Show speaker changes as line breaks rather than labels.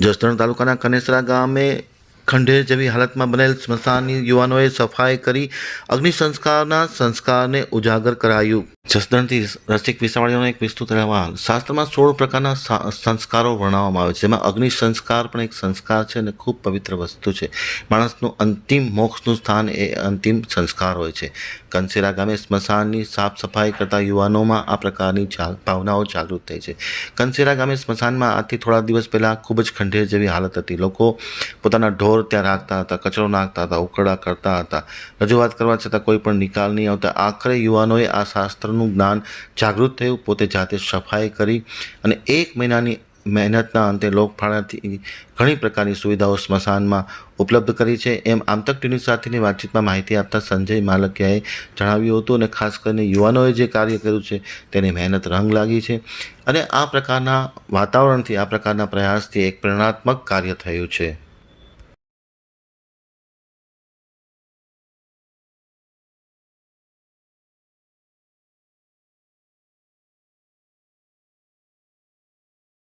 જસદણ તાલુકાના કનેસરા ગામે ખંડેર જેવી હાલતમાં બનેલ સ્મશાનની યુવાનોએ સફાઈ કરી અગ્નિ સંસ્કારના સંસ્કારને ઉજાગર કરાયું. જસદણથી રસિક વિસાવળીઓનો એક વિસ્તૃત અહેવાલ. શાસ્ત્રમાં સોળ પ્રકારના સંસ્કારો વર્ણવવામાં આવે છે. જેમાં અગ્નિ સંસ્કાર પણ એક સંસ્કાર છે અને ખૂબ પવિત્ર વસ્તુ છે. માણસનું અંતિમ મોક્ષનું સ્થાન એ અંતિમ સંસ્કાર હોય છે. કંસેરા ગામે સ્મશાનની સાફ સફાઈ કરતા યુવાનોમાં આ પ્રકારની ભાવનાઓ જાગૃત થઈ છે. કંસેરા ગામે સ્મશાનમાં આજથી થોડા દિવસ પહેલાં ખૂબ જ ખંડેર જેવી હાલત હતી. લોકો પોતાના ઢોર ત્યાં રાખતા હતા, કચરો નાખતા હતા, ઉકરડા કરતા હતા. રજૂઆત કરવા છતાં કોઈ પણ નિકાલ નહીં આવતા. આખરે યુવાનોએ આ શાસ્ત્રનું જ્ઞાન જાગૃત થયું, પોતે જાતે સફાઈ કરી અને એક મહિનાની મહેનતના અંતે લોકફાળાથી ઘણી પ્રકારની સુવિધાઓ સ્મશાનમાં ઉપલબ્ધ કરી છે. એમ આમતક ટીવી સાથેની વાતચીતમાં માહિતી આપતા સંજય માલકિયાએ જણાવ્યું હતું અને ખાસ કરીને યુવાનોએ જે કાર્ય કર્યું છે તેની મહેનત રંગ લાગી છે અને આ પ્રકારના વાતાવરણથી, આ પ્રકારના પ્રયાસથી એક પ્રેરણાત્મક કાર્ય થયું છે.